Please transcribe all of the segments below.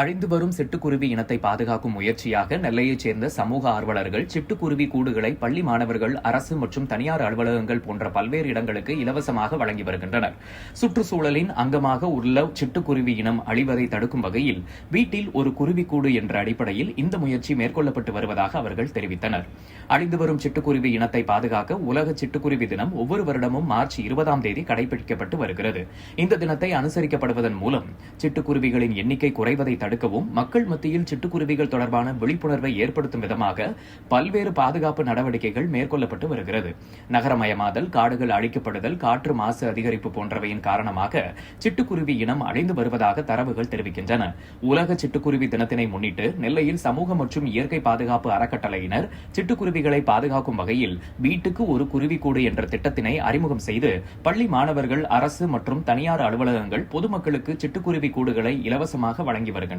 அழிந்து வரும் சிட்டுக்குருவி இனத்தை பாதுகாக்கும் முயற்சியாக நெல்லையைச் சேர்ந்த சமூக ஆர்வலர்கள் சிட்டுக்குருவி கூடுகளை பள்ளி மாணவர்கள் அரசு மற்றும் தனியார் அலுவலகங்கள் போன்ற பல்வேறு இடங்களுக்கு இலவசமாக வழங்கி வருகின்றனர். சுற்றுச்சூழலின் அங்கமாக உள்ள சிட்டுக்குருவி இனம் அழிவதை தடுக்கும் வகையில் வீட்டில் ஒரு குருவிக்கூடு என்ற அடிப்படையில் இந்த முயற்சி மேற்கொள்ளப்பட்டு வருவதாக அவர்கள் தெரிவித்தனர். அழிந்து வரும் சிட்டுக்குருவி இனத்தை பாதுகாக்க உலக சிட்டுக்குருவி தினம் ஒவ்வொரு வருடமும் மார்ச் இருபதாம் தேதி கடைபிடிக்கப்பட்டு வருகிறது. இந்த தினத்தை அனுசரிக்கப்படுவதன் மூலம் சிட்டுக்குருவிகளின் எண்ணிக்கை குறைவதை தடுக்கவும் மக்கள் மத்தியில் சிட்டுக்குருவிகள் தொடர்பான விழிப்புணர்வை ஏற்படுத்தும் விதமாக பல்வேறு பாதுகாப்பு நடவடிக்கைகள் மேற்கொள்ளப்பட்டு வருகிறது. நகரமயமாதல் காடுகள் அழிக்கப்படுதல் காற்று மாசு அதிகரிப்பு போன்றவையின் காரணமாக சிட்டுக்குருவி இனம் அழிந்து வருவதாக தரவுகள் தெரிவிக்கின்றன. உலக சிட்டுக்குருவி தினத்தினை முன்னிட்டு நெல்லையில் சமூக மற்றும் இயற்கை பாதுகாப்பு அறக்கட்டளையினர் சிட்டுக்குருவிகளை பாதுகாக்கும் வகையில் வீட்டுக்கு ஒரு குருவிக்கூடு என்ற திட்டத்தினை அறிமுகம் செய்து பள்ளி மாணவர்கள் அரசு மற்றும் தனியார் அலுவலகங்கள் பொதுமக்களுக்கு சிட்டுக்குருவி கூடுகளை இலவசமாக வழங்கி வருகின்றனர்.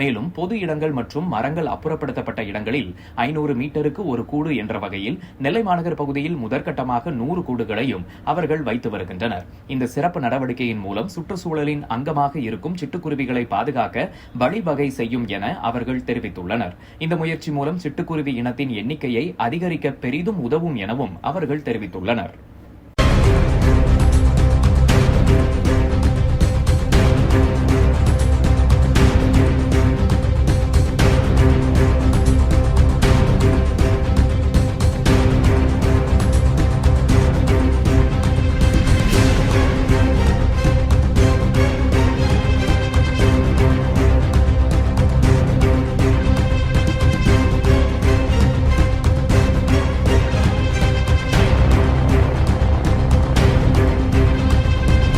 மேலும் பொது இடங்கள் மற்றும் மரங்கள் அப்புறப்படுத்தப்பட்ட இடங்களில் ஐநூறு மீட்டருக்கு ஒரு கூடு என்ற வகையில் நெல்லை மாநகர் பகுதியில் முதற்கட்டமாக நூறு கூடுகளையும் அவர்கள் வைத்து வருகின்றனர். இந்த சிறப்பு நடவடிக்கையின் மூலம் சுற்றுச்சூழலின் அங்கமாக இருக்கும் சிட்டுக்குருவிகளை பாதுகாக்க வழிவகை செய்யும் என அவர்கள் தெரிவித்துள்ளனர். இந்த முயற்சி மூலம் சிட்டுக்குருவி இனத்தின் எண்ணிக்கையை அதிகரிக்க பெரிதும் உதவும் எனவும் அவர்கள் தெரிவித்துள்ளனர்.